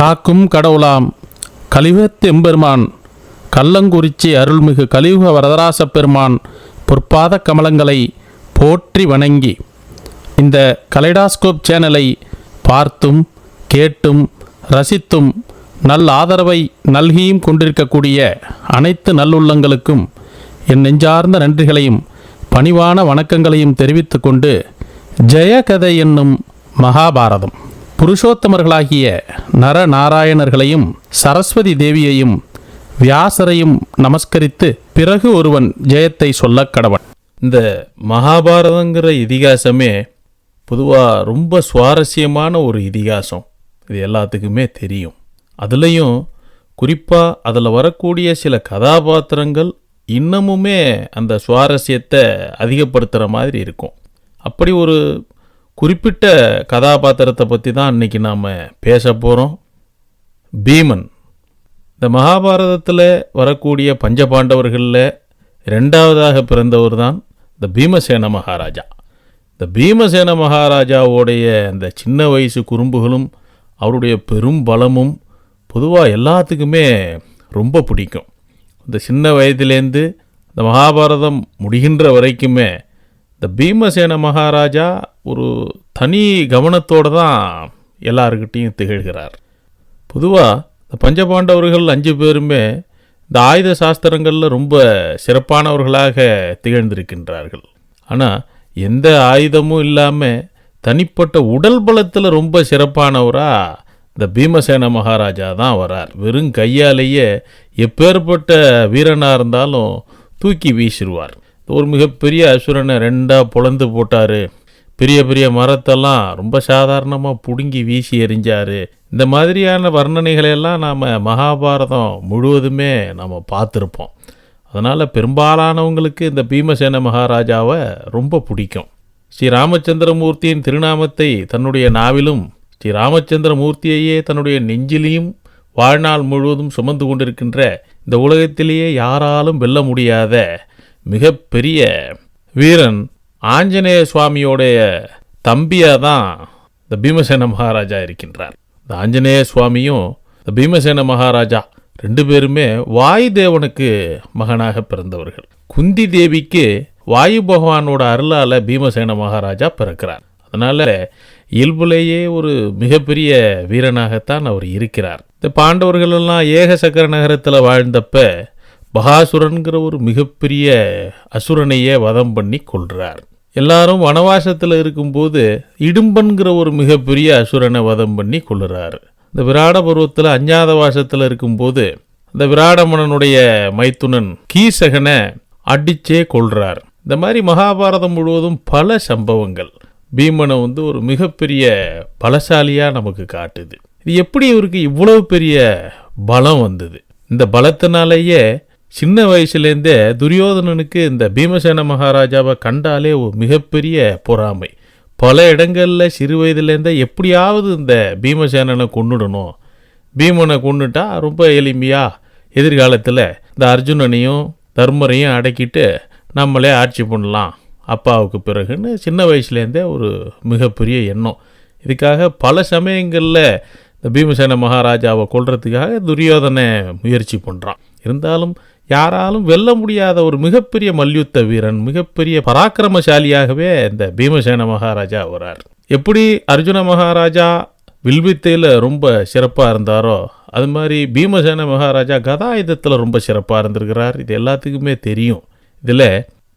காக்கும் கடவுளாம் கலிவத் எம்பெருமான் கள்ளங்குறிச்சி அருள்மிகு கலியுக வரதராச பெருமான் பொற்பாத கமலங்களை போற்றி வணங்கி இந்த கலைடாஸ்கோப் சேனலை பார்த்தும் கேட்டும் ரசித்தும் நல் ஆதரவை நல்கியும் கொண்டிருக்கக்கூடிய அனைத்து நல்லுள்ளங்களுக்கும் என் நெஞ்சார்ந்த நன்றிகளையும் பணிவான வணக்கங்களையும் தெரிவித்துக்கொண்டு ஜெயகதை என்னும் மகாபாரதம். புருஷோத்தமர்களாகிய நரநாராயணர்களையும் சரஸ்வதி தேவியையும் வியாசரையும் நமஸ்கரித்து பிறகு ஒருவன் ஜெயத்தை சொல்ல கடவன். இந்த மகாபாரதங்கிற இதிகாசமே பொதுவாக ரொம்ப சுவாரஸ்யமான ஒரு இதிகாசம். இது எல்லாத்துக்குமே தெரியும். அதுலேயும் குறிப்பாக அதில் வரக்கூடிய சில கதாபாத்திரங்கள் இன்னமுமே அந்த சுவாரஸ்யத்தை அதிகப்படுத்துகிற மாதிரி இருக்கும். அப்படி ஒரு குறிப்பிட்ட கதாபாத்திரத்தை பற்றி தான் இன்றைக்கி நாம் பேச போகிறோம் பீமன். இந்த மகாபாரதத்தில் வரக்கூடிய பஞ்சபாண்டவர்களில் ரெண்டாவதாக பிறந்தவர் தான் இந்த பீமசேன மகாராஜா. இந்த பீமசேன மகாராஜாவோடைய அந்த சின்ன வயசு குறும்புகளும் அவருடைய பெரும் பலமும் பொதுவாக எல்லாத்துக்குமே ரொம்ப பிடிக்கும். இந்த சின்ன வயதிலேருந்து இந்த மகாபாரதம் முடிகின்ற வரைக்குமே இந்த பீமசேன மகாராஜா ஒரு தனி கவனத்தோடு தான் எல்லாருக்கிட்டேயும் திகழ்கிறார். பொதுவாக இந்த பஞ்சபாண்டவர்கள் அஞ்சு பேருமே இந்த ஆயுத சாஸ்திரங்களில் ரொம்ப சிறப்பானவர்களாக திகழ்ந்திருக்கின்றார்கள். ஆனால் எந்த ஆயுதமும் இல்லாமல் தனிப்பட்ட உடல் பலத்தில் ரொம்ப சிறப்பானவராக இந்த பீமசேன மகாராஜா தான் வரார். வெறும் கையாலேயே எப்பேற்பட்ட வீரனாக இருந்தாலும் தூக்கி வீசிடுவார் ஒரு மிகப்பெரிய அசுரனை ரெண்டாக பொழந்து போட்டார். பெரிய பெரிய மரத்தெல்லாம் ரொம்ப சாதாரணமாக பிடுங்கி வீசி எறிஞ்சார். இந்த மாதிரியான வர்ணனைகளையெல்லாம் நாம் மகாபாரதம் முழுவதுமே நம்ம பார்த்துருப்போம். அதனால் பெரும்பாலானவங்களுக்கு இந்த பீமசேன மகாராஜாவை ரொம்ப பிடிக்கும். ஸ்ரீ ராமச்சந்திரமூர்த்தியின் திருநாமத்தை தன்னுடைய நாவிலும் ஸ்ரீ ராமச்சந்திரமூர்த்தியையே தன்னுடைய நெஞ்சிலையும் வாழ்நாள் முழுவதும் சுமந்து கொண்டிருக்கின்ற இந்த உலகத்திலேயே யாராலும் வெல்ல முடியாத மிகப்பெரிய வீரன் ஆஞ்சநேய சுவாமியோடைய தம்பியாக தான் இந்த பீமசேன மகாராஜா இருக்கின்றார். இந்த ஆஞ்சநேய சுவாமியும் இந்த பீமசேன மகாராஜா ரெண்டு பேருமே வாயு தேவனுக்கு மகனாக பிறந்தவர்கள். குந்தி தேவிக்கு வாயு பகவானோட அருளால் பீமசேன மகாராஜா பிறக்கிறார். அதனால் இயல்புலேயே ஒரு மிகப்பெரிய வீரனாகத்தான் அவர் இருக்கிறார். இந்த பாண்டவர்கள் எல்லாம் ஏக சக்கர நகரத்தில் வாழ்ந்தப்ப பகாசுரன்கிற ஒரு மிகப்பெரிய அசுரனையே வதம் பண்ணி கொள்கிறார் எல்லாரும் வனவாசத்தில் இருக்கும்போது இடும்பன்கிற ஒரு மிகப்பெரிய அசுரனை வதம் பண்ணி கொள்ளுறாரு இந்த விராட பருவத்தில் அஞ்ஞாத வாசத்தில் இருக்கும்போது இந்த விராடமணனுடைய மைத்துனன் கீசகனை அடிச்சே கொள்றார் இந்த மாதிரி மகாபாரதம் முழுவதும் பல சம்பவங்கள் பீமனை வந்து ஒரு மிகப்பெரிய பலசாலியாக நமக்கு காட்டுது. இது எப்படி இவருக்கு இவ்வளவு பெரிய பலம் வந்தது? இந்த பலத்தினாலேயே சின்ன வயசுலேருந்தே துரியோதனனுக்கு இந்த பீமசேன மகாராஜாவை கண்டாலே ஒரு மிகப்பெரிய பொறாமை. பல இடங்களில் சிறு வயதுலேருந்தே எப்படியாவது இந்த பீமசேனனை கொன்னுடணும். பீமனை கொன்னுட்டா ரொம்ப எளிமையாக எதிர்காலத்தில் இந்த அர்ஜுனனையும் தர்மரையும் அடக்கிட்டு நம்மளே ஆட்சி பண்ணலாம். அப்பாவுக்கு பிறகுன்னு சின்ன வயசுலேருந்தே ஒரு மிகப்பெரிய எண்ணம். இதுக்காக பல சமயங்களில் இந்த பீமசேன மகாராஜாவை கொள்றதுக்காக துரியோதனை முயற்சி பண்ணுறான் இருந்தாலும் யாராலும் வெல்ல முடியாத ஒரு மிகப்பெரிய மல்யுத்த வீரன் மிகப்பெரிய பராக்கிரமசாலியாகவே இந்த பீமசேன மகாராஜா வரார் எப்படி அர்ஜுன மகாராஜா வில்வித்தையில் ரொம்ப சிறப்பாக இருந்தாரோ அது மாதிரி பீமசேன மகாராஜா கதாயுதத்தில் ரொம்ப சிறப்பாக இருந்திருக்கிறார். இது எல்லாத்துக்குமே தெரியும். இதில்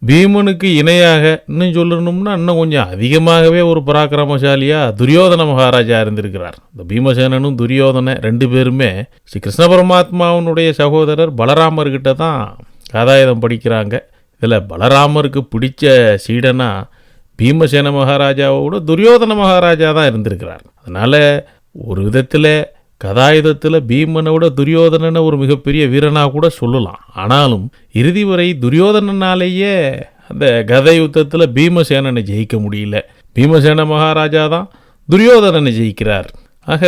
பீமனுக்கு இணையாக இன்னும் சொல்லணும்னா இன்னும் கொஞ்சம் அதிகமாகவே ஒரு பராக்கிரமசாலியாக துரியோதன மகாராஜா இருந்திருக்கிறார். இந்த பீமசேனனும் துரியோதன ரெண்டு பேருமே ஸ்ரீ கிருஷ்ண பரமாத்மாவனுடைய சகோதரர் பலராமர்கிட்ட தான் கதாயுதம் படிக்கிறாங்க. இதில் பலராமருக்கு பிடிச்ச சீடனா பீமசேன மகாராஜாவோட துரியோதன மகாராஜா தான் இருந்திருக்கிறார். அதனால் ஒரு விதத்தில் கதாயுதத்தில் பீமனோட துரியோதனனை ஒரு மிகப்பெரிய வீரனாக கூட சொல்லலாம். ஆனாலும் இறுதி வரை துரியோதனனாலேயே அந்த கதை யுத்தத்தில் பீமசேனனை ஜெயிக்க முடியல. பீமசேன மகாராஜா தான் துரியோதனனை ஜெயிக்கிறார். ஆக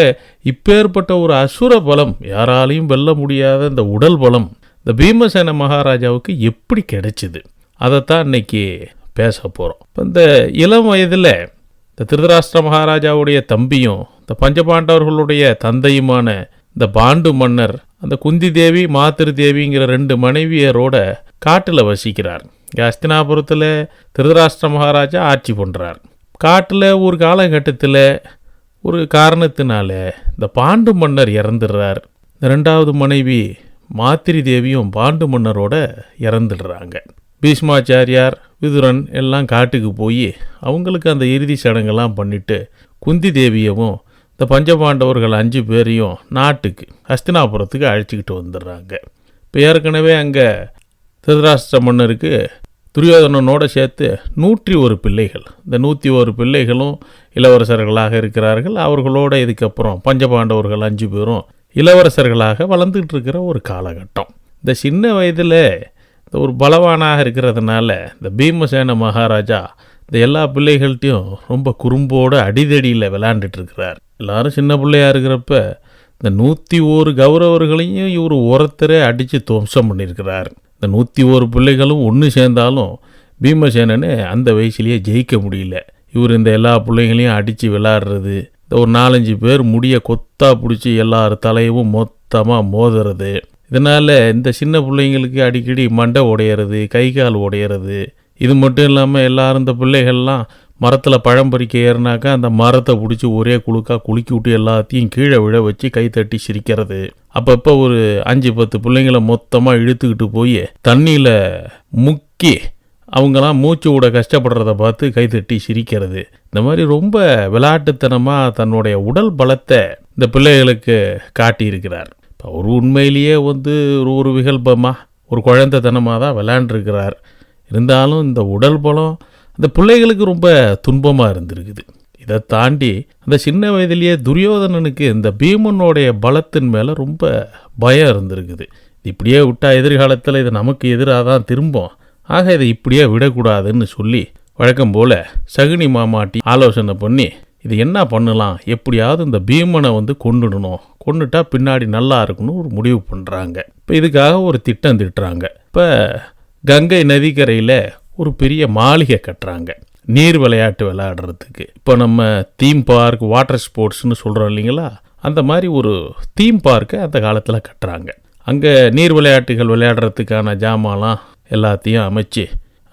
இப்பேற்பட்ட ஒரு அசுர பலம் யாராலையும் வெல்ல முடியாத இந்த உடல் பலம் இந்த பீமசேன மகாராஜாவுக்கு எப்படி கிடைச்சிது? அதைத்தான் இன்னைக்கு பேச போகிறோம் இப்போ இந்த இளம் வயதில் இந்த திருதராஷ்டிர மகாராஜாவுடைய தம்பியும் இந்த பஞ்சபாண்டவர்களுடைய தந்தையுமான இந்த பாண்டு மன்னர் அந்த குந்தி தேவி மாத்திரு தேவிங்கிற ரெண்டு மனைவியரோட காட்டில் வசிக்கிறார். ஹஸ்தினாபுரத்தில் அஸ்தினாபுரத்தில் திருதராஷ்டிர மகாராஜா ஆட்சி பண்ணுறார் காட்டில் ஒரு காலகட்டத்தில் ஒரு காரணத்தினால இந்த பாண்டு மன்னர் இறந்துடுறார். இந்த ரெண்டாவது மனைவி மாத்திரி தேவியும் பாண்டு மன்னரோட இறந்துடுறாங்க. பீஷ்மாச்சாரியார் விதுரன் எல்லாம் காட்டுக்கு போய் அவங்களுக்கு அந்த இறுதி சடங்கெல்லாம் பண்ணிவிட்டு குந்தி தேவியவும் இந்த பஞ்சபாண்டவர்கள் அஞ்சு பேரையும் நாட்டுக்கு ஹஸ்தினாபுரத்துக்கு அழைச்சிக்கிட்டு வந்துடுறாங்க. இப்போ ஏற்கனவே அங்கே திருதராஷ்டிர மன்னருக்கு துரியோதனனோட சேர்த்து நூற்றி ஒரு பிள்ளைகள். இந்த நூற்றி ஒரு பிள்ளைகளும் இளவரசர்களாக இருக்கிறார்கள். அவர்களோட இதுக்கப்புறம் பஞ்சபாண்டவர்கள் அஞ்சு பேரும் இளவரசர்களாக வளர்ந்துக்கிட்டு இருக்கிற ஒரு காலகட்டம். இந்த சின்ன வயதில் இந்த ஒரு பலவானாக இருக்கிறதுனால இந்த பீமசேன மகாராஜா இந்த எல்லா பிள்ளைகள்ட்டையும் ரொம்ப குறும்போடு அடிதடியில் விளையாண்டுட்டு இருக்கிறார். எல்லாரும் சின்ன பிள்ளையாக இருக்கிறப்ப இந்த நூற்றி ஓரு கௌரவர்களையும் இவர் ஒருத்தரே அடித்து துவம்சம் பண்ணியிருக்கிறார். இந்த நூற்றி ஓரு பிள்ளைகளும் ஒன்று சேர்ந்தாலும் பீமசேனனே அந்த வயசுலேயே ஜெயிக்க முடியல. இவர் இந்த எல்லா பிள்ளைங்களையும் அடித்து விளையாடுறது இந்த ஒரு நாலஞ்சு பேர் முடிய கொத்தா பிடிச்சி எல்லார் தலையும் மொத்தமாக மோதுறது. இதனால் இந்த சின்ன பிள்ளைங்களுக்கு அடிக்கடி மண்டை உடையிறது கை கால் உடையிறது. இது மட்டும் இல்லாமல் எல்லாரும் இந்த பிள்ளைகள்லாம் மரத்தில் பழம் பறிக்க ஏறினாக்கா அந்த மரத்தை பிடிச்சி ஒரே குழுக்காக குலுக்கி விட்டு எல்லாத்தையும் கீழே விழ வச்சு கை தட்டி சிரிக்கிறது. அப்பப்போ ஒரு அஞ்சு பத்து பிள்ளைங்கள மொத்தமாக இழுத்துக்கிட்டு போய் தண்ணியில் முக்கி அவங்களாம் மூச்சு விட கஷ்டப்படுறத பார்த்து கை தட்டி சிரிக்கிறது. இந்த மாதிரி ரொம்ப விளையாட்டுத்தனமாக தன்னுடைய உடல் பலத்தை இந்த பிள்ளைகளுக்கு காட்டியிருக்கிறார். இப்போ ஒரு உண்மையிலேயே வந்து ஒரு ஒரு விகல்பமாக ஒரு குழந்தைத்தனமாக தான் விளையாண்டுருக்கிறார். இருந்தாலும் இந்த உடல் பலம் அந்த பிள்ளைகளுக்கு ரொம்ப துன்பமாக இருந்திருக்குது. இதை தாண்டி அந்த சின்ன வயதிலேயே துரியோதனனுக்கு இந்த பீமனுடைய பலத்தின் மேலே ரொம்ப பயம் இருந்திருக்குது. இப்படியே விட்டால் எதிர்காலத்தில் இது நமக்கு எதிராக தான் திரும்பும். ஆக இதை இப்படியே விடக்கூடாதுன்னு சொல்லி வழக்கம் போல் சகுனி மாமாட்டி ஆலோசனை பண்ணி இது என்ன பண்ணலாம்? எப்படியாவது இந்த பீமனை வந்து கொண்டுடணும் கொண்டுட்டா பின்னாடி நல்லா இருக்குன்னு ஒரு முடிவு பண்ணுறாங்க இப்போ இதுக்காக ஒரு திட்டம் திட்டுறாங்க. இப்போ கங்கை நதிக்கரையில் ஒரு பெரிய மாளிகை கட்டுறாங்க. நீர் விளையாட்டு விளையாடுறதுக்கு. இப்போ நம்ம தீம் பார்க் வாட்டர் ஸ்போர்ட்ஸ்னு சொல்கிறோம் இல்லைங்களா? அந்த மாதிரி ஒரு தீம் பார்க்கை அந்த காலத்தில் கட்டுறாங்க. அங்கே நீர் விளையாட்டுகள் விளையாடுறதுக்கான ஜாமான்லாம் எல்லாத்தையும் அமைச்சு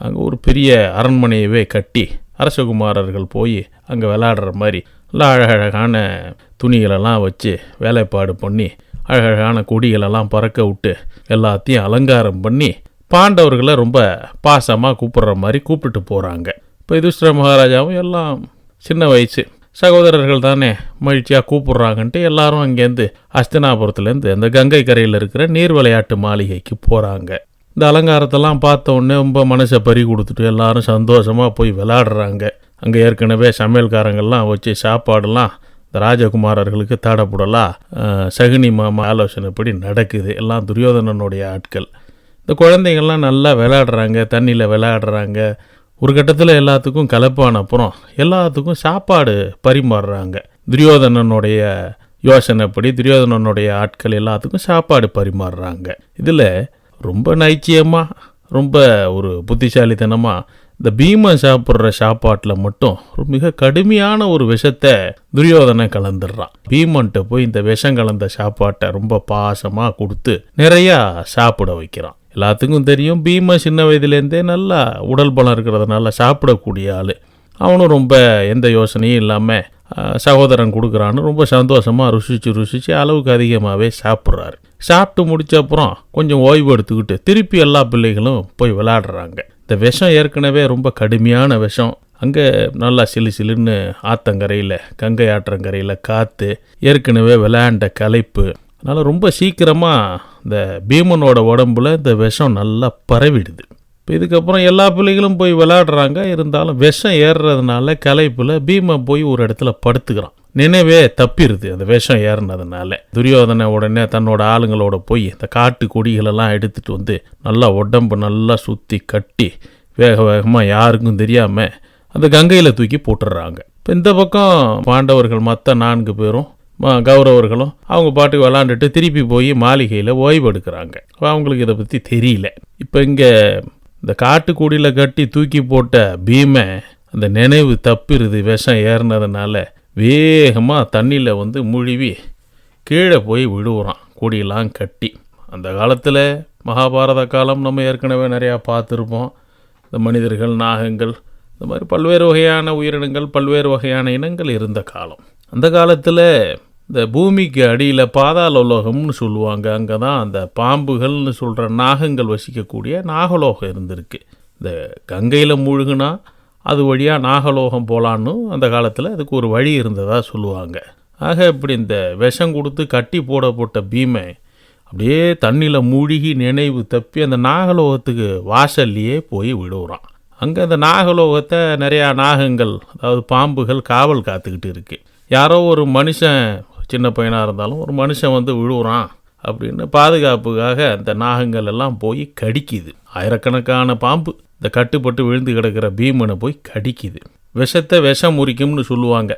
அங்கே ஒரு பெரிய அரண்மனையவே கட்டி அரசகுமாரர்கள் போய் அங்கே விளையாடுற மாதிரி நல்லா அழகழகான துணிகளெல்லாம் வச்சு வேலைப்பாடு பண்ணி அழகழகான கொடிகளெல்லாம் பறக்க விட்டு எல்லாத்தையும் அலங்காரம் பண்ணி பாண்டவர்களை ரொம்ப பாசமாக கூப்பிடுற மாதிரி கூப்பிட்டு போகிறாங்க இப்போ யுதிஷ்டர மகாராஜாவும் எல்லாம் சின்ன வயசு. சகோதரர்கள் தானே மகிழ்ச்சியாக கூப்பிட்றாங்கன்ட்டு எல்லாரும் அங்கேருந்து அஸ்தினாபுரத்துலேருந்து அந்த கங்கை கரையில் இருக்கிற நீர் விளையாட்டு மாளிகைக்கு போகிறாங்க இந்த அலங்காரத்தெல்லாம் பார்த்த உடனே ரொம்ப மனசை பறி கொடுத்துட்டு எல்லாரும் சந்தோஷமாக போய் விளாடுறாங்க அங்கே ஏற்கனவே சமையல்காரங்கள்லாம் வச்சு சாப்பாடெல்லாம் இந்த ராஜகுமாரர்களுக்கு தடப்புடலாக சகுனி மாமா ஆலோசனைப்படி நடக்குது. எல்லாம் துரியோதனனுடைய ஆட்கள். இந்த குழந்தைங்கள்லாம் நல்லா விளையாடுறாங்க தண்ணியில் விளையாடுறாங்க. ஒரு கட்டத்தில் எல்லாத்துக்கும் கலப்பான அப்புறம் எல்லாத்துக்கும் சாப்பாடு பரிமாறுறாங்க. துரியோதனனுடைய யோசனைப்படி துரியோதனனுடைய ஆட்கள் எல்லாத்துக்கும் சாப்பாடு பரிமாறுறாங்க. இதில் ரொம்ப நைச்சியமாக ரொம்ப ஒரு புத்திசாலித்தனமாக இந்த பீமன் சாப்பிட்ற சாப்பாட்டில் மட்டும் மிக கடுமையான ஒரு விஷத்தை துரியோதனன் கலந்துடுறான். பீமன்ட்ட போய் இந்த விஷம் கலந்த சாப்பாட்டை ரொம்ப பாசமாக கொடுத்து நிறையா சாப்பிட வைக்கிறான். எல்லாத்துக்கும் தெரியும். பீம சின்ன வயதுலேருந்தே நல்லா உடல் பலம் இருக்கிறதுனால சாப்பிடக்கூடிய ஆள். அவனும் ரொம்ப எந்த யோசனையும் இல்லாமல் சகோதரன் கொடுக்குறான்னு ரொம்ப சந்தோஷமாக ருசிச்சு ருசிச்சு அளவுக்கு அதிகமாகவே சாப்பிட்றாரு. சாப்பிட்டு முடித்த அப்புறம் கொஞ்சம் ஓய்வு எடுத்துக்கிட்டு திருப்பி எல்லா பிள்ளைகளும் போய் விளையாடுறாங்க. இந்த விஷம் ஏற்கனவே ரொம்ப கடுமையான விஷம். அங்கே நல்லா சிலு சிலுன்னு ஆத்தங்கரையில் கங்கை ஆற்றங்கரையில் காற்று ஏற்கனவே விளையாண்ட களைப்பு அதனால் ரொம்ப சீக்கிரமாக இந்த பீமனோட உடம்புல இந்த விஷம் நல்லா பரவிடுது. இப்போ இதுக்கப்புறம் எல்லா பிள்ளைகளும் போய் விளையாடுறாங்க. இருந்தாலும் விஷம் ஏறுறதுனால கலைப்பில் பீமன் போய் ஒரு இடத்துல படுத்துக்கிறான். நினைவே தப்பிடுது அந்த விஷம் ஏறினதுனால. துரியோதனை உடனே தன்னோட ஆளுங்களோட போய் இந்த காட்டு கொடிகளெல்லாம் எடுத்துட்டு வந்து நல்லா உடம்பு நல்லா சுற்றி கட்டி வேக வேகமாக யாருக்கும் தெரியாமல் அந்த கங்கையில் தூக்கி போட்டுடுறாங்க. இப்போ இந்த பக்கம் பாண்டவர்கள் மற்ற நான்கு பேரும் கௌரவர்களும் அவங்க பாட்டுக்கு விளாண்டுட்டு திருப்பி போய் மாளிகையில் ஓய்வு எடுக்கிறாங்க. அவங்களுக்கு இதை பற்றி தெரியல. இப்போ இங்கே இந்த காட்டுக்கூடியில் கட்டி தூக்கி போட்ட பீமை அந்த நினைவு தப்பிடுது விஷம் ஏறினதுனால வேகமாக தண்ணியில் வந்து முழுவி கீழே போய் விழுவுறான் கூடியெல்லாம் கட்டி. அந்த காலத்தில் மகாபாரத காலம் நம்ம ஏற்கனவே நிறையா பார்த்துருப்போம். இந்த மனிதர்கள் நாகங்கள் இந்த மாதிரி பல்வேறு வகையான உயிரினங்கள் பல்வேறு வகையான இனங்கள் இருந்த காலம். அந்த காலத்தில் இந்த பூமிக்கு அடியில் பாதாள உலோகம்னு சொல்லுவாங்க. அங்கே தான் அந்த பாம்புகள்னு சொல்கிற நாகங்கள் வசிக்கக்கூடிய நாகலோகம் இருந்திருக்கு. இந்த கங்கையில் மூழ்கினா அது வழியாக நாகலோகம் போகலான்னு அந்த காலத்தில் அதுக்கு ஒரு வழி இருந்ததாக சொல்லுவாங்க. ஆக இப்படி இந்த விஷம் கொடுத்து கட்டி போடப்பட்ட பீமை அப்படியே தண்ணியில் மூழ்கி நினைவு தப்பி அந்த நாகலோகத்துக்கு வாசல்லையே போய் விடுறான் அங்கே அந்த நாகலோகத்தை நிறையா நாகங்கள் அதாவது பாம்புகள் காவல் காத்துக்கிட்டு இருக்குது யாரோ ஒரு மனுஷன் சின்ன பையனாக இருந்தாலும் ஒரு மனுஷன் வந்து விழுவுறான் அப்படின்னு பாதுகாப்புக்காக அந்த நாகங்கள் எல்லாம் போய் கடிக்குது. ஆயிரக்கணக்கான பாம்பு இந்த கட்டுப்பட்டு விழுந்து கிடக்கிற பீமனை போய் கடிக்குது. விஷத்தை விஷம் முறிக்கும்னு சொல்லுவாங்க.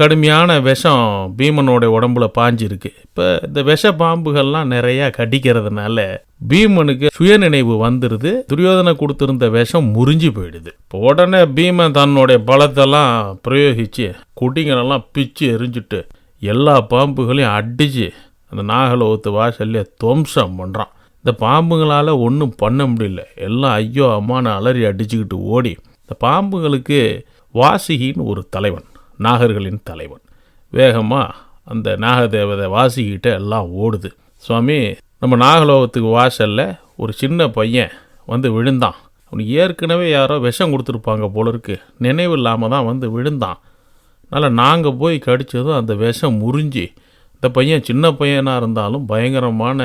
கடுமையான விஷம் பீமனோட உடம்புல பாஞ்சிருக்கு. இப்போ இந்த விஷ பாம்புகள்லாம் நிறையா கடிக்கிறதுனால பீமனுக்கு சுயநினைவு வந்துடுது துரியோதனை கொடுத்துருந்த விஷம் முறிஞ்சு போயிடுது. இப்போ உடனே பீமன் தன்னுடைய பலத்தெல்லாம் பிரயோகித்து குட்டிங்களெல்லாம் பிச்சு எரிஞ்சுட்டு எல்லா பாம்புகளையும் அடிச்சு அந்த நாகலோகத்து வாசல்லே துவம்சம் பண்ணுறான் இந்த பாம்புங்களால் ஒன்றும் பண்ண முடியல. எல்லாம் ஐயோ அம்மானு அலறி அடிச்சுக்கிட்டு ஓடி. இந்த பாம்புகளுக்கு வாசிகின்னு ஒரு தலைவன் நாகர்களின் தலைவன். வேகமாக அந்த நாகதேவதை வாசிக்கிட்ட எல்லாம் ஓடுது. சுவாமி நம்ம நாகலோகத்துக்கு வாசலில் ஒரு சின்ன பையன் வந்து விழுந்தான். அவனுக்கு ஏற்கனவே யாரோ விஷம் கொடுத்துருப்பாங்க போல இருக்கு. நினைவு இல்லாமல் தான் வந்து விழுந்தான். அதனால் நாங்கள் போய் கடித்ததும் அந்த விஷம் முறிஞ்சு இந்த பையன் சின்ன பையனாக இருந்தாலும் பயங்கரமான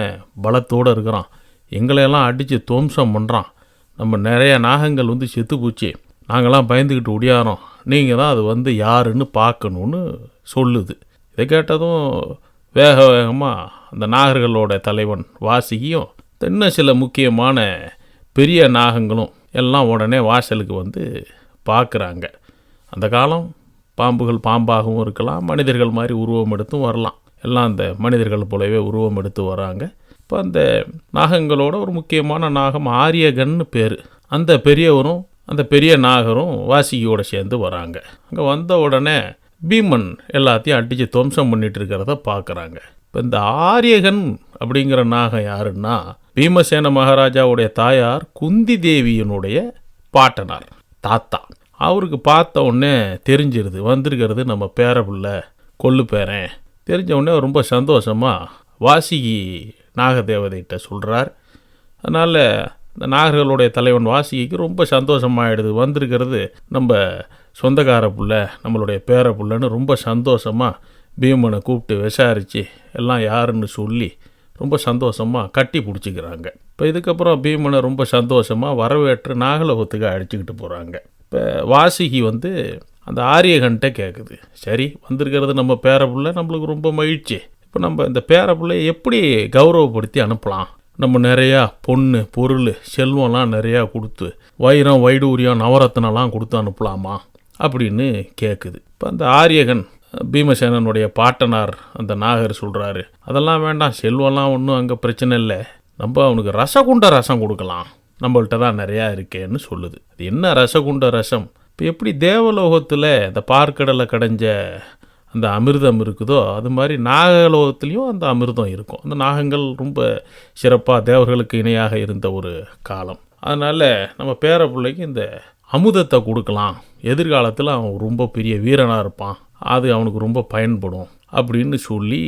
பலத்தோடு இருக்கிறான். எங்களையெல்லாம் அடித்து துவம்சம் பண்ணுறான் நம்ம நிறைய நாகங்கள் வந்து செத்து போச்சு. நாங்களாம் பயந்துக்கிட்டு ஒடியாரோம் நீங்கள் தான் அது வந்து யாருன்னு பார்க்கணுன்னு சொல்லுது. இதை கேட்டதும் வேக வேகமாக அந்த நாகர்களோட தலைவன் வாசிகியும் இன்னும் சில முக்கியமான பெரிய நாகங்களும் எல்லாம் உடனே வாசலுக்கு வந்து பார்க்குறாங்க. அந்த காலம் பாம்புகள் பாம்பாகவும் இருக்கலாம் மனிதர்கள் மாதிரி உருவம் எடுத்தும் வரலாம். எல்லாம் அந்த மனிதர்கள் போலவே உருவம் எடுத்து வராங்க. இப்போ அந்த நாகங்களோட ஒரு முக்கியமான நாகம் ஆரியகன்னு பேர். அந்த பெரியவரும் அந்த பெரிய நாகரும் வாசிகியோட சேர்ந்து வராங்க. அங்கே வந்த உடனே பீமன் எல்லாத்தையும் அடித்து துவம்சம் பண்ணிட்டு இருக்கிறத பார்க்குறாங்க இப்போ இந்த ஆரியகன் அப்படிங்கிற நாகம் யாருன்னா பீமசேன மகாராஜாவுடைய தாயார் குந்தி தேவியினுடைய பாட்டனார் தாத்தா. அவருக்கு பார்த்த உடனே தெரிஞ்சிருது வந்திருக்கிறது நம்ம பேரப்புள்ள கொள்ளு பேரன். தெரிஞ்ச உடனே ரொம்ப சந்தோஷமாக வாசிகி நாகதேவதைகிட்ட சொல்கிறார் அதனால் இந்த நாகர்களுடைய தலைவன் வாசிகிக்கு ரொம்ப சந்தோஷமாகிடுது வந்திருக்கிறது நம்ம சொந்தக்கார புள்ள நம்மளுடைய பேர புள்ளன்னு ரொம்ப சந்தோஷமாக பீமனை கூப்பிட்டு விசாரித்து எல்லாம் யாருன்னு சொல்லி ரொம்ப சந்தோஷமாக கட்டி பிடிச்சிக்கிறாங்க. இப்போ இதுக்கப்புறம் பீமனை ரொம்ப சந்தோஷமாக வரவேற்று நாகலோகத்துக்கு அழைச்சிக்கிட்டு போகிறாங்க இப்போ வாசிகி வந்து அந்த ஆரியகன்ட்ட கேட்குது சரி வந்திருக்கிறது நம்ம பேர நம்மளுக்கு ரொம்ப மகிழ்ச்சி. இப்போ நம்ம இந்த பேர பிள்ளைய எப்படி கௌரவப்படுத்தி அனுப்பலாம்? நம்ம நிறையா பொண்ணு பொருள் செல்வம்லாம் நிறையா கொடுத்து வைரம் வைடூரியம் நவரத்னம்லாம் கொடுத்து அனுப்பலாமா? அப்படின்னு கேட்குது இப்போ அந்த ஆரியகன் பீமசேனனுடைய பாட்டனார் அந்த நாகர் சொல்கிறாரு அதெல்லாம் வேண்டாம் செல்வம்லாம் ஒன்றும் அங்கே பிரச்சனை இல்லை. நம்ம அவனுக்கு ரசகுண்ட ரசம் கொடுக்கலாம். நம்மள்ட்ட தான் நிறையா இருக்கேன்னு சொல்லுது. அது என்ன ரசகுண்ட ரசம்? இப்போ எப்படி தேவலோகத்தில் இந்த பார்க்கடலை கடைஞ்ச அந்த அமிர்தம் இருக்குதோ அது மாதிரி நாகலோகத்துலேயும் அந்த அமிர்தம் இருக்கும். அந்த நாகங்கள் ரொம்ப சிறப்பாக தேவர்களுக்கு இணையாக இருந்த ஒரு காலம். அதனால் நம்ம பேர பிள்ளைக்கு இந்த அமுதத்தை கொடுக்கலாம். எதிர்காலத்தில் அவன் ரொம்ப பெரிய வீரனாக இருப்பான். அது அவனுக்கு ரொம்ப பயன்படும் அப்படின்னு சொல்லி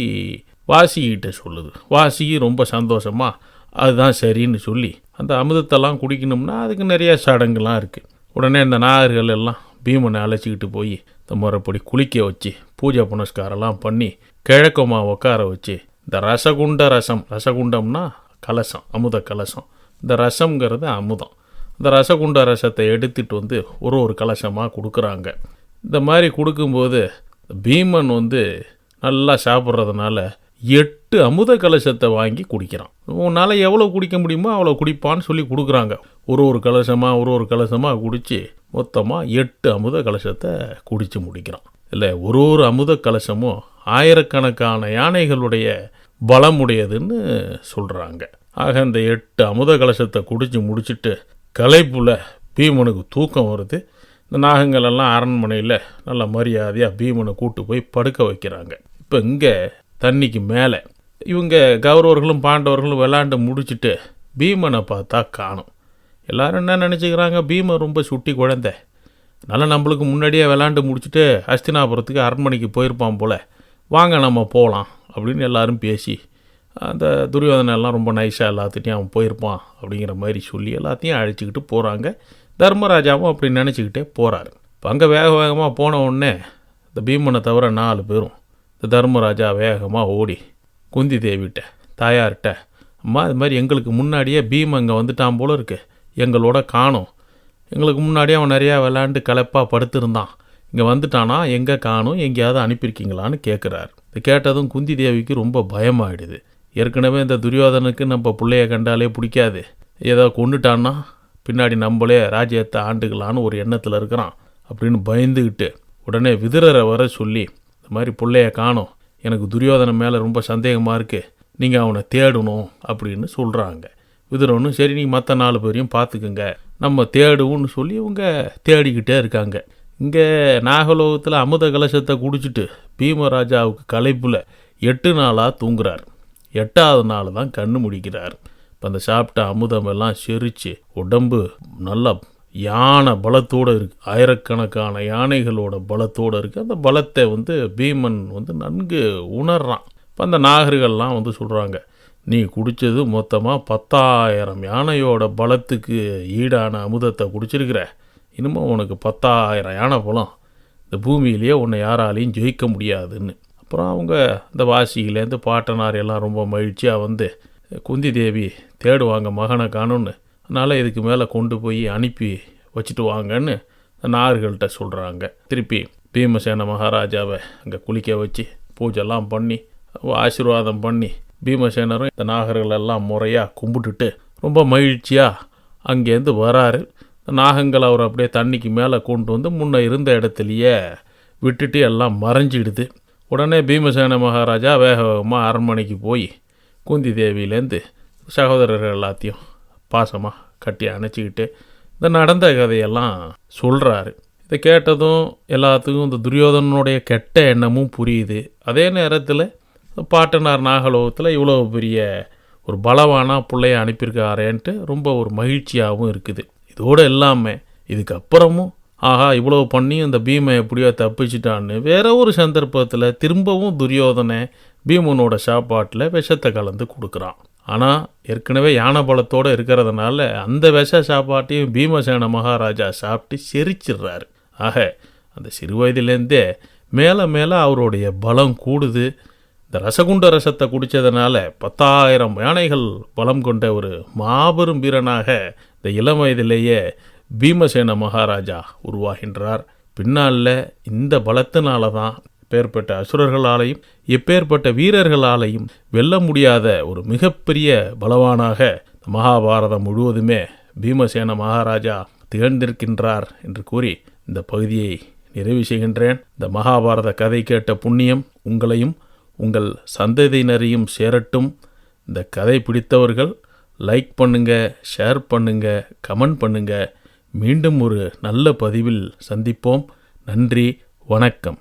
வாசிக்கிட்ட சொல்லுது. வாசிக்கு ரொம்ப சந்தோஷமாக அதுதான் சரின்னு சொல்லி அந்த அமுதத்தெல்லாம் குடிக்கணும்னா அதுக்கு நிறைய சடங்குலாம் இருக்குது உடனே இந்த நாகர்கள் எல்லாம் பீமனை அழைச்சிக்கிட்டு போய் இந்த முறைப்படி குளிக்க வச்சு பூஜை புனஸ்காரம்லாம் பண்ணி கிழக்குமா உட்கார வச்சு இந்த ரசகுண்ட ரசம் ரசகுண்டம்னா கலசம் அமுத கலசம். இந்த ரசம்ங்கிறது அமுதம். இந்த ரசகுண்ட ரசத்தை எடுத்துகிட்டு வந்து ஒரு ஒரு கலசமாக கொடுக்குறாங்க. இந்த மாதிரி கொடுக்கும்போது பீமன் வந்து நல்லா சாப்பிட்றதுனால எட்டு அமுத கலசத்தை வாங்கி குடிக்கிறான். உன்னால் எவ்வளோ குடிக்க முடியுமோ அவ்வளோ குடிப்பான்னு சொல்லி கொடுக்குறாங்க. ஒரு ஒரு கலசமாக ஒரு ஒரு கலசமாக குடித்து மொத்தமாக எட்டு அமுத கலசத்தை குடித்து முடிக்கிறான். இல்லை ஒரு ஒரு அமுத கலசமும் ஆயிரக்கணக்கான யானைகளுடைய பலமுடையதுன்னு சொல்கிறாங்க ஆக இந்த எட்டு அமுத கலசத்தை குடித்து முடிச்சுட்டு களைப்புல பீமனுக்கு தூக்கம் வருது. இந்த நாகங்கள் எல்லாம் அரண்மனையில் நல்ல மரியாதையாக பீமனை கூட்டு போய் படுக்க வைக்கிறாங்க. இப்போ இங்கே தண்ணிக்கு மேலே. இவங்க கௌரவர்களும் பாண்டவர்களும் விளாண்டு முடிச்சுட்டு பீமனை பார்த்தா காணும். எல்லாரும் என்ன நினச்சிக்கிறாங்க? பீமன் ரொம்ப சுட்டி குழந்தை. அதனால் நம்மளுக்கு முன்னாடியே விளாண்டு முடிச்சுட்டு ஹஸ்தினாபுரத்துக்கு அரண்மனைக்கு போயிருப்பான் போல். வாங்க நம்ம போகலாம் அப்படின்னு எல்லாரும் பேசி அந்த துரியோதனை எல்லாம் ரொம்ப நைஸாக எல்லாத்துட்டையும் அவன் போயிருப்பான் அப்படிங்கிற மாதிரி சொல்லி எல்லாத்தையும் அழைச்சிக்கிட்டு போகிறாங்க தர்மராஜாவும் அப்படி நினச்சிக்கிட்டே போகிறாரு இப்போ அங்கே வேக வேகமாக போன உடனே இந்த பீமனை தவிர நாலு பேரும் இந்த தர்மராஜா வேகமாக ஓடி குந்தி தேவிட்ட தாயார்கிட்ட அம்மா இது மாதிரி எங்களுக்கு முன்னாடியே பீம் அங்கே வந்துட்டான் போல இருக்கு. எங்களோட காணும். எங்களுக்கு முன்னாடியே அவன் நிறையா விளாண்டு களைப்பாக படுத்திருந்தான். இங்கே வந்துட்டானா? எங்கே காணும்? எங்கேயாவது அனுப்பியிருக்கீங்களான்னு கேட்குறாரு இது கேட்டதும் குந்தி தேவிக்கு ரொம்ப பயமாயிடுது. ஏற்கனவே இந்த துரியோதனுக்கு நம்ம பிள்ளைய கண்டாலே பிடிக்காது. ஏதோ கொண்டுட்டான்னா பின்னாடி நம்மளே ராஜ்யத்தை ஆண்டுக்கலான்னு ஒரு எண்ணத்தில் இருக்கிறான் அப்படின்னு பயந்துக்கிட்டு உடனே விதிரரை வர சொல்லி இந்த மாதிரி பிள்ளைய காணும். எனக்கு துரியோதனன் மேலே ரொம்ப சந்தேகமாக இருக்குது நீங்கள் அவனை தேடணும் அப்படின்னு சொல்கிறாங்க விதுரனும் சரி நீ மற்ற நாலு பேரையும் பார்த்துக்குங்க நம்ம தேடுவோம்னு சொல்லி இவங்க தேடிக்கிட்டே இருக்காங்க. இங்கே நாகலோகத்தில் அமுத கலசத்தை குடிச்சிட்டு பீமராஜாவுக்கு களைப்பில் எட்டு நாளாக தூங்குறார். எட்டாவது நாள் தான் கண்ணு முடிக்கிறார். இப்போ அந்த சாப்பிட்ட அமுதம் எல்லாம் செரித்து உடம்பு நல்லா யானை பலத்தோடு இருக்குது ஆயிரக்கணக்கான யானைகளோட பலத்தோடு இருக்குது அந்த பலத்தை வந்து பீமன் வந்து நன்கு உணர்றான். இப்போ அந்த நாகர்கள்லாம் வந்து சொல்கிறாங்க நீ குடித்தது மொத்தமாக பத்தாயிரம் யானையோட பலத்துக்கு ஈடான அமுதத்தை குடிச்சிருக்கிற. இன்னமும் உனக்கு பத்தாயிரம் யானை பலம். இந்த பூமியிலேயே உன்னை யாராலையும் ஜெயிக்க முடியாதுன்னு. அப்புறம் அவங்க இந்த வாசியிலேருந்து பாட்டனார் எல்லாம் ரொம்ப மகிழ்ச்சியாக வந்து குந்தி தேவி தேடுவாங்க மகனை காணுன்னு அதனால் இதுக்கு மேலே கொண்டு போய் அனுப்பி வச்சுட்டு வாங்கன்னு நார்கள்ட்ட சொல்கிறாங்க திருப்பி பீமசேன மகாராஜாவை அங்கே குளிக்க வச்சு பூஜெல்லாம் பண்ணி ஆசீர்வாதம் பண்ணி பீமசேனரும் இந்த நாகர்கள் எல்லாம் முறையாக கும்பிட்டுட்டு ரொம்ப மகிழ்ச்சியாக அங்கேருந்து வராரு. நாகங்கள் அவர் அப்படியே தண்ணிக்கு மேலே கொண்டு வந்து முன்னே இருந்த இடத்துலையே விட்டுட்டு எல்லாம் மறைஞ்சிடுது. உடனே பீமசேன மகாராஜா வேக வேகமாக அரண்மனைக்கு போய் குந்தி தேவியிலேருந்து சகோதரர்கள் எல்லாத்தையும் பாசமாக கட்டி அணைச்சிக்கிட்டு இந்த நடந்த கதையெல்லாம் சொல்கிறாரு இதை கேட்டதும் எல்லாத்துக்கும் இந்த துரியோதனனுடைய கெட்ட எண்ணமும் புரியுது. அதே நேரத்தில் பாட்டனார் நாகலோகத்தில் இவ்வளோ பெரிய ஒரு பலவான பிள்ளைய அனுப்பியிருக்காரேன்ட்டு ரொம்ப ஒரு மகிழ்ச்சியாகவும் இருக்குது. இதோடு இல்லாமல் இதுக்கப்புறமும் ஆஹா இவ்வளோ பண்ணி இந்த பீமை எப்படியோ தப்பிச்சிட்டான்னு வேற ஒரு சந்தர்ப்பத்தில் திரும்பவும் துரியோதனை பீமனோட சாப்பாட்டில் விஷத்தை கலந்து கொடுக்குறான். ஆனால் ஏற்கனவே யானை பலத்தோடு இருக்கிறதுனால அந்த விஷ சாப்பாட்டையும் பீமசேன மகாராஜா சாப்பிட்டு செரிச்சிடுறாரு ஆக அந்த சிறு வயதிலேருந்தே மேலே மேலே அவருடைய பலம் கூடுது. இந்த ரசகுண்ட ரசத்தை குடித்ததுனால பத்தாயிரம் யானைகள் பலம் கொண்ட ஒரு மாபெரும் வீரனாக இந்த இளம் வயதிலேயே பீமசேன மகாராஜா உருவாகின்றார். பின்னால் இந்த பலத்தினால தான் எப்பேற்பட்ட அசுரர்களாலையும் இப்பேற்பட்ட வீரர்களாலையும் வெல்ல முடியாத ஒரு மிகப்பெரிய பலவானாக மகாபாரதம் முழுவதுமே பீமசேன மகாராஜா திகழ்ந்திருக்கின்றார் என்று கூறி இந்த பகுதியை நிறைவு செய்கின்றேன். இந்த மகாபாரத கதை கேட்ட புண்ணியம் உங்களையும் உங்கள் சந்ததியினரையும் சேரட்டும். இந்த கதை பிடித்தவர்கள் லைக் பண்ணுங்க ஷேர் பண்ணுங்க கமெண்ட் பண்ணுங்க. மீண்டும் ஒரு நல்ல பதிவில் சந்திப்போம். நன்றி வணக்கம்.